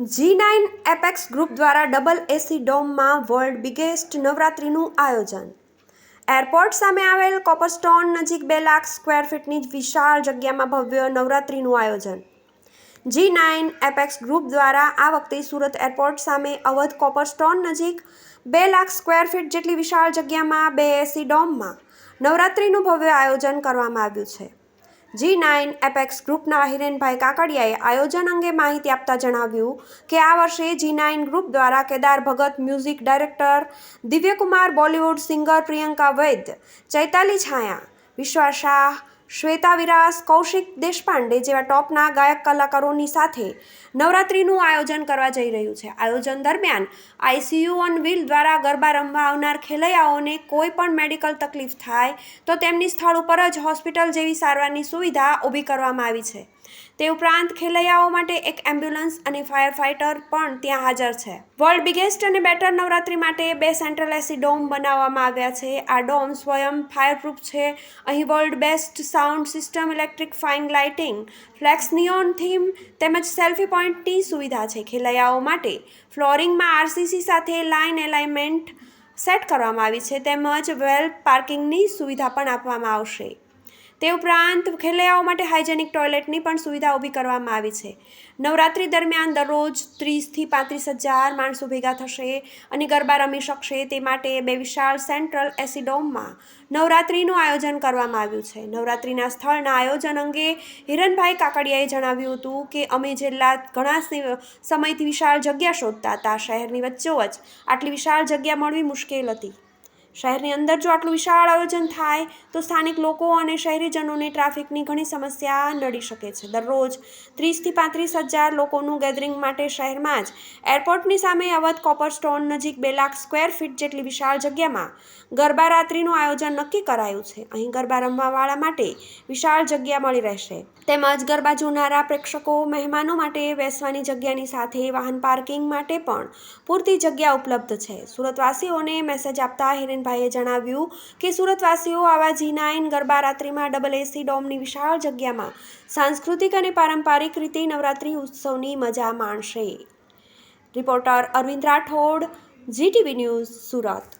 જી nine Apex group દ્વારા double AC ડોમમાં world biggest નવરાત્રિનું આયોજન. એરપોર્ટ સામે આવેલ કોપરસ્ટોન નજીક બે લાખ સ્ક્વેર ફીટની વિશાળ જગ્યામાં ભવ્ય નવરાત્રિનું આયોજન. જી નાઇન એપેક્સ ગ્રુપ દ્વારા આ વખતે સુરત એરપોર્ટ સામે અવધ કોપરસ્ટોન નજીક બે લાખ સ્ક્વેર ફીટ જેટલી વિશાળ જગ્યામાં બે એસી ડોમમાં નવરાત્રિનું ભવ્ય આયોજન કરવામાં આવ્યું છે. જી નાઇન એપેક્સ ગ્રુપના હિરેનભાઈ કાકડિયાએ આયોજન અંગે માહિતી આપતા જણાવ્યું કે આ વર્ષે જી નાઇન ગ્રુપ દ્વારા Kedar Bhagat music director Divyakumar Bollywood singer Priyanka Vaid Chaitali Chhaya, Vishwa Shah Shweta Viras, Kaushik Deshpande જેવા ટોપના ગાયક કલાકારોની સાથે નવરાત્રિનું આયોજન કરવા જઈ રહ્યું છે. આયોજન દરમિયાન આઈસીયુ ઓન વ્હીલ દ્વારા ગરબા રમવા આવનાર ખેલૈયાઓને કોઈ પણ મેડિકલ તકલીફ થાય તો તેમની સ્થળ ઉપર જ હોસ્પિટલ જેવી સારવારની સુવિધા ઊભી કરવામાં આવી છે. તે ઉપરાંત ખેલૈયાઓ માટે એક એમ્બ્યુલન્સ અને ફાયર ફાઇટર પણ ત્યાં હાજર છે. વર્લ્ડ બિગેસ્ટ અને બેટર નવરાત્રિ માટે બે સેન્ટ્રલ એસી ડોમ બનાવવામાં આવ્યા છે. આ ડોમ સ્વયં ફાયરપ્રૂફ છે. અહીં world best sound system, electric fine lighting, flex neon theme તેમજ સેલ્ફી પોઈન્ટની સુવિધા છે. ખેલૈયાઓ માટે ફ્લોરિંગમાં આરસીસી સાથે લાઇન એલાઇનમેન્ટ સેટ કરવામાં આવી છે. તેમજ વેલ પાર્કિંગની સુવિધા પણ આપવામાં આવશે. તે ઉપરાંત ખેલૈયાઓ માટે હાઇજેનિક ટોયલેટની પણ સુવિધા ઊભી કરવામાં આવી છે. નવરાત્રિ દરમિયાન દરરોજ ત્રીસથી પાંત્રીસ હજાર માણસો ભેગા થશે અને ગરબા રમી શકશે. તે માટે બે વિશાળ સેન્ટ્રલ એસિડોમમાં નવરાત્રિનું આયોજન કરવામાં આવ્યું છે. નવરાત્રિના સ્થળના આયોજન અંગે હિરણભાઈ કાકડિયાએ જણાવ્યું હતું કે, અમે છેલ્લા ઘણા સમયથી વિશાળ જગ્યા શોધતા હતા, શહેરની વચ્ચોવચ આટલી વિશાળ જગ્યા મળવી મુશ્કેલ હતી. શહેરની અંદર જો આટલું વિશાળ આયોજન થાય, તો સ્થાનિક લોકો અને શહેરીજનોને ટ્રાફિકની ઘણી સમસ્યા નડી શકે છે. દરરોજ ત્રીસથી પાંત્રીસ હજાર લોકોનું ગેધરિંગ માટે શહેરમાં જ એરપોર્ટની સામે અવધ કોપર સ્ટોન નજીક બે લાખ સ્ક્વેર ફીટ જેટલી વિશાળ જગ્યામાં ગરબા રાત્રિનું આયોજન નક્કી કરાયું છે. અહીં ગરબા રમવાવાળા માટે વિશાળ જગ્યા મળી રહેશે. તેમજ ગરબા જોનારા પ્રેક્ષકો, મહેમાનો માટે બેસવાની જગ્યાની સાથે વાહન પાર્કિંગ માટે પણ પૂરતી જગ્યા ઉપલબ્ધ છે. સુરતવાસીઓને મેસેજ આપતા હિરેનભાઈએ જણાવ્યું કે સુરતવાસીઓ આવા જી નાઇન ગરબા રાત્રિમાં ડબલ એસી ડોમની વિશાળ જગ્યામાં સાંસ્કૃતિક અને પારંપરિક રીતે નવરાત્રિ ઉત્સવની મજા માણશે. Reporter Arvind Rathod GTV news Surat.